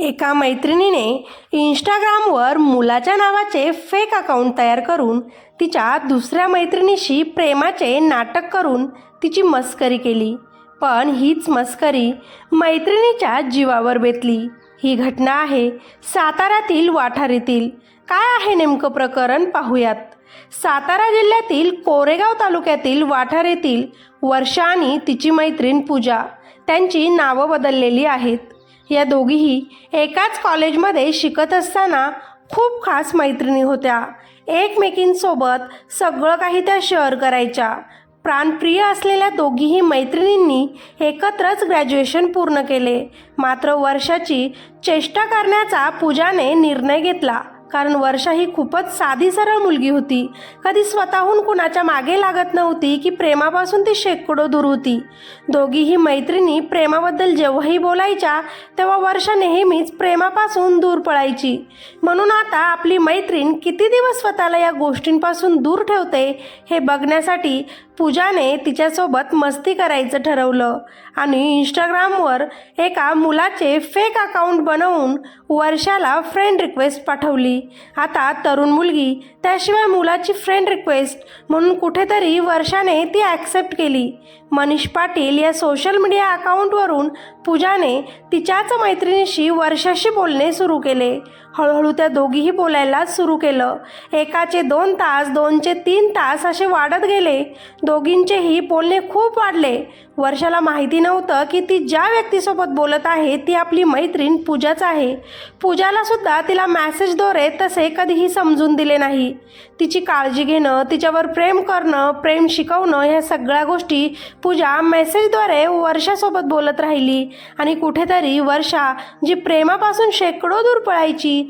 एका मैत्रिणीने इंस्टाग्रामवर मुलाच्या नावाचे फेक अकाउंट तयार करून तिच्या दुसऱ्या मैत्रिणीशी प्रेमाचे नाटक करून तिची मस्करी केली. पण हीच मस्करी मैत्रिणीच्या जीवावर बेतली. ही घटना आहे साताऱ्यातील वाठारीतील. काय आहे नेमकं प्रकरण? पाहूयात. सातारा जिल्ह्यातील कोरेगाव तालुक्यातील वाठार येथील वर्षा आणि तिची मैत्रीण पूजा. त्यांची नावं बदललेली आहेत. या दोघीही एकाच कॉलेजमध्ये शिकत असताना खूप खास मैत्रिणी होत्या. एकमेकींसोबत सगळं काही त्या शेअर करायच्या. प्राणप्रिय असलेल्या दोघीही मैत्रिणींनी एकत्रच ग्रॅज्युएशन पूर्ण केले. मात्र वर्षाची चेष्टा करण्याचा पूजाने निर्णय घेतला. कारण वर्षा ही खूपच साधी सरळ मुलगी होती. कधी स्वतःहून कुणाच्या मागे लागत नव्हती की प्रेमापासून ती शेकडो दूर होती. दोघीही मैत्रिणी प्रेमाबद्दल जेव्हाही बोलायच्या तेव्हा वर्षा नेहमीच प्रेमापासून दूर पळायची. म्हणून आता आपली मैत्रीण किती दिवस स्वतःला या गोष्टींपासून दूर ठेवते हे बघण्यासाठी पूजाने तिच्यासोबत मस्ती करायचं ठरवलं आणि इंस्टाग्रामवर एका मुलाचे फेक अकाउंट बनवून वर्षाला फ्रेंड रिक्वेस्ट पाठवली. आता तरुण मुलगी त्याशिवाय मुलाची फ्रेंड रिक्वेस्ट म्हणून कुठेतरी वर्षाने ती ॲक्सेप्ट केली. मनीष पाटील या सोशल मीडिया अकाउंटवरून पूजाने तिच्याच मैत्रिणीशी वर्षाशी बोलणे सुरू केले. हळूहळू त्या दोघीही बोलायला सुरू केलं. एकाचे दोन तास दोनचे तीन तास असे वाढत गेले. दोघींचेही बोलणे खूप वाढले. वर्षाला माहिती नव्हतं की ती ज्या व्यक्तीसोबत बोलत आहे ती आपली मैत्रीण पूजाच आहे. पूजाला सुद्धा तिला मॅसेजद्वारे तसे कधीही समजून दिले नाही. तिची काळजी घेणं तिच्यावर प्रेम करणं प्रेम शिकवणं ह्या सगळ्या गोष्टी पूजा मेसेजद्वारे वर्षासोबत बोलत राहिली. आणि कुठेतरी वर्षा जी प्रेमापासून शेकडो दूर पळायची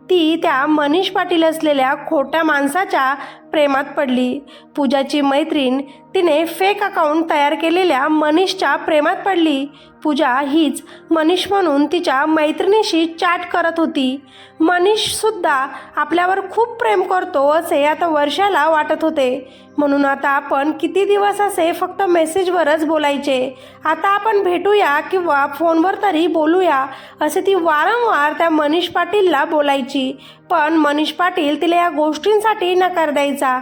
ती त्या मनीष पाटील असलेल्या खोट्या माणसाच्या प्रेमात पडली. पूजाची मैत्रीण तिने फेक अकाउंट तयार केलेल्या मनीषच्या प्रेमात पडली. पूजा हीच मनीष म्हणून तिच्या मैत्रिणीशी चॅट करत होती. मनीषसुद्धा आपल्यावर खूप प्रेम करतो असे आता वर्षाला वाटत होते. म्हणून आता आपण किती दिवस असे फक्त मेसेजवरच बोलायचे? आता आपण भेटूया किंवा फोनवर तरी बोलूया असे ती वारंवार त्या मनीष पाटीलला बोलायची. पण मनीष पाटील तिला या गोष्टींसाठी नकार द्यायचा.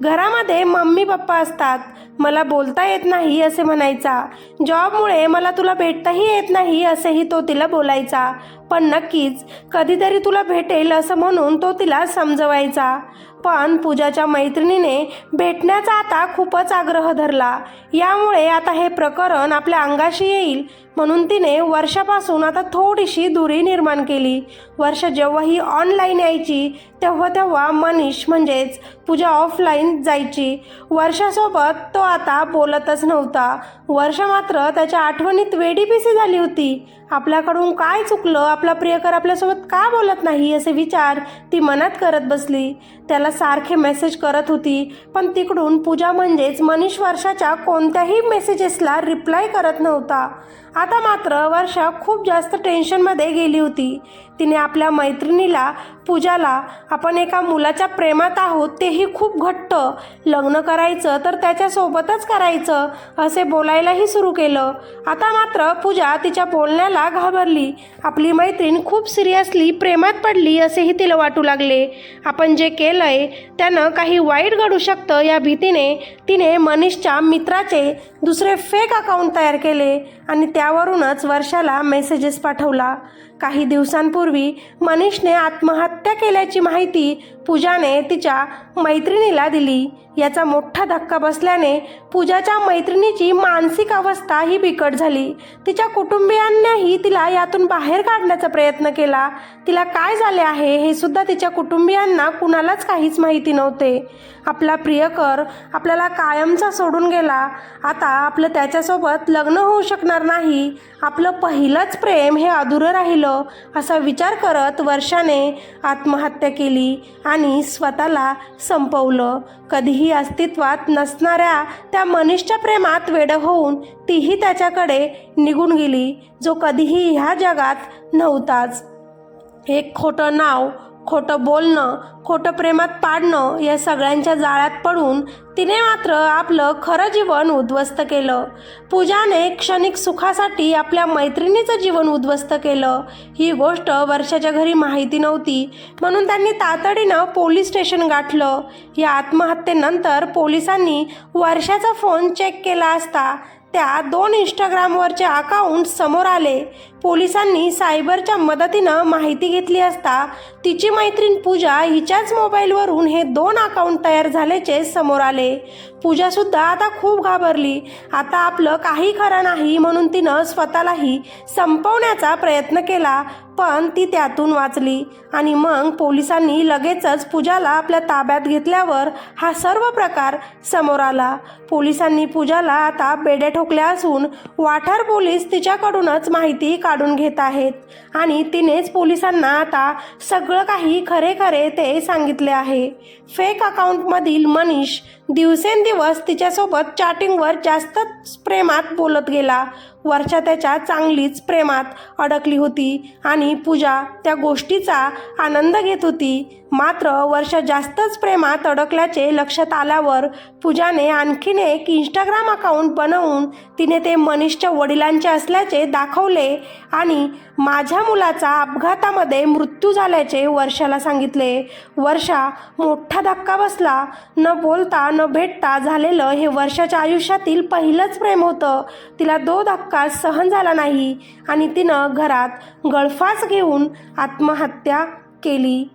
घरामध्ये मम्मी पप्पा असतात. मला बोलता येत नाही असे म्हणायचा. जॉबमुळे मला तुला भेटताही येत नाही असेही तो तिला बोलायचा. पण नक्कीच कधीतरी तुला भेटेल असं म्हणून तो तिला समजवायचा. पण पूजाच्या मैत्रिणीने भेटण्याचा आता खूपच आग्रह धरला. यामुळे आता हे प्रकरण आपल्या अंगाशी येईल. म्हणून तिने वर्षापासून आता थोडीशी दुरी निर्माण केली. वर्ष जेव्हा ही ऑनलाईन यायची तेव्हा तेव्हा मनीष म्हणजेच पूजा ऑफलाईन जायची. वर्षासोबत तो आता बोलतच नव्हता. वर्ष मात्र त्याच्या आठवणीत वेडीपिसी झाली होती. आपल्याकडून काय चुकलं? आपला प्रियकर आपल्यासोबत का बोलत नाही? असे विचार ती मनात करत बसली. त्याला सारखे मेसेज करत होती. पण तिकडून पूजा म्हणजेच मनीष वर्षाच्या कोणत्याही मेसेजेसला रिप्लाय करत नव्हता. आता मात्र वर्षा खूप जास्त टेन्शनमध्ये गेली होती. तिने आपल्या मैत्रिणीला पूजाला आपण एका मुलाच्या प्रेमात आहोत तेही खूप घट्ट. लग्न करायचं तर त्याच्यासोबतच करायचं असे बोलायलाही सुरू केलं. आता मात्र पूजा तिच्या बोलण्याला घाबरली. आपली मैत्रीण खूप सिरियसली प्रेमात पडली असेही तिला वाटू लागले. आपण जे केलंय त्यानं काही वाईट घडू शकतं या भीतीने तिने मनीषच्या मित्राचे दुसरे फेक अकाउंट तयार केले आणि त्यावरूनच वर्षाला मेसेजेस पाठवला. काही दिवसांपूर्वी मनीषने आत्महत्या केल्याची माहिती पूजाने तिच्या मैत्रिणीला दिली. याचा मोठा धक्का बसल्याने पूजाच्या मैत्रिणीची मानसिक अवस्था ही बिकट झाली. तिच्या कुटुंबियांनीही तिला यातून बाहेर काढण्याचा प्रयत्न केला. तिला काय झाले आहे हे सुद्धा तिच्या कुटुंबियांना कुणालाच काहीच माहिती नव्हते. आपला प्रियकर आपल्याला कायमचा सोडून गेला. आता आपलं त्याच्यासोबत लग्न होऊ शकणार नाही. आपलं पहिलंच प्रेम हे अधुरं राहिलं असा विचार करत वर्षाने आत्महत्या केली आणि स्वतःला संपवलं. कधीही अस्तित्वात नसणाऱ्या त्या मनीषच्या प्रेमात वेडं होऊन तीही त्याच्याकडे निघून गेली जो कधीही ह्या जगात नव्हताच. एक खोटं नाव खोटं बोलणं खोटं प्रेमात पाडणं या सगळ्यांच्या जाळ्यात पडून तिने मात्र आपलं खरं जीवन उद्ध्वस्त केलं. पूजाने क्षणिक सुखासाठी आपल्या मैत्रिणीचं जीवन उद्ध्वस्त केलं. ही गोष्ट वर्षाच्या घरी माहिती नव्हती म्हणून त्यांनी तातडीनं पोलीस स्टेशन गाठलं. या आत्महत्येनंतर पोलिसांनी वर्षाचा फोन चेक केला असता त्या दोन इंस्टाग्रामवरचे अकाउंट समोर आले. पोलिसांनी सायबरच्या मदतीनं माहिती घेतली असता तिची मैत्रीण पूजा हिच्याच मोबाईलवरून हे दोन अकाउंट तयार झाल्याचे समोर आले. पूजासुद्धा आता खूप घाबरली. आता आपलं काही खरं नाही म्हणून तिनं स्वतःलाही संपवण्याचा प्रयत्न केला पण ती त्यातून वाचली. आणि मग पोलिसांनी लगेचच पूजाला आपल्या ताब्यात घेतल्यावर हा सर्व प्रकार समोर आला. पोलिसांनी पूजाला आता बेड्या ठोकल्या असून वाठार पोलीस तिच्याकडूनच माहिती काढून घेत आहेत. आणि तिनेच पोलिसांना आता सगळं काही खरे खरे ते सांगितले आहे. फेक अकाउंटमधील मनीष दिवसेंदिवस तिच्यासोबत चॅटिंगवर जास्तच प्रेमात बोलत गेला. वर्षा त्याच्या चांगलीच प्रेमात अडकली होती आणि पूजा त्या गोष्टीचा आनंद घेत होती. मात्र वर्षा जास्तच प्रेमात अडकल्याचे लक्षात आल्यावर पूजाने आणखीन एक इंस्टाग्राम अकाउंट बनवून तिने ते मनीषच्या वडिलांचे असल्याचे दाखवले आणि माझ्या मुलाचा अपघातामध्ये मृत्यू झाल्याचे वर्षाला सांगितले. वर्षा मोठा धक्का बसला. न बोलता न भेटता झालेलं हे वर्षाच्या आयुष्यातील पहिलंच प्रेम होतं. तिला दो धक्का सहन झाला नाही आणि तिनं घरात गळफास घेऊन आत्महत्या केली.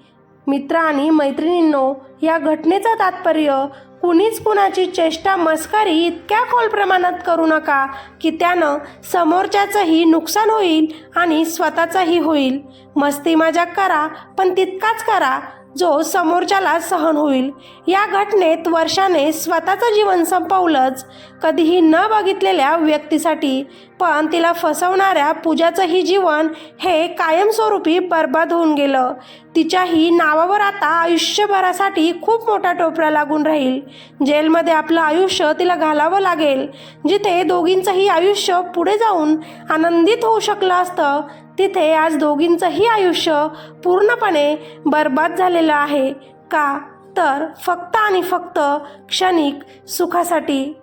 मित्र आणि मैत्रिणींनो या घटनेचं तात्पर्य कुणीच कुणाची चेष्टा मस्करी इतक्या खोल प्रमाणात करू नका की त्यानं समोरच्याचंही नुकसान होईल आणि स्वतःचंही होईल. मस्ती मजाक करा पण तितकाच करा जो समोरच्याला सहन होईल. या घटनेत वर्षाने स्वतःचं जीवन संपवलंच. कधीही न बघितलेल्या व्यक्तीसाठी पण तिला फसवणाऱ्या पूजाचंही जीवन हे कायमस्वरूपी बर्बाद होऊन गेलं. तिच्याही नावावर आता आयुष्यभरासाठी खूप मोठा टोपरा लागून राहील. जेलमध्ये आपलं आयुष्य तिला घालावं लागेल. जिथे दोघींचंही आयुष्य पुढे जाऊन आनंदित होऊ शकलं असतं तिथे आज दोघींचंही आयुष्य पूर्णपणे बर्बाद झालेलं आहे. का? तर फक्त आणि फक्त क्षणिक सुखासाठी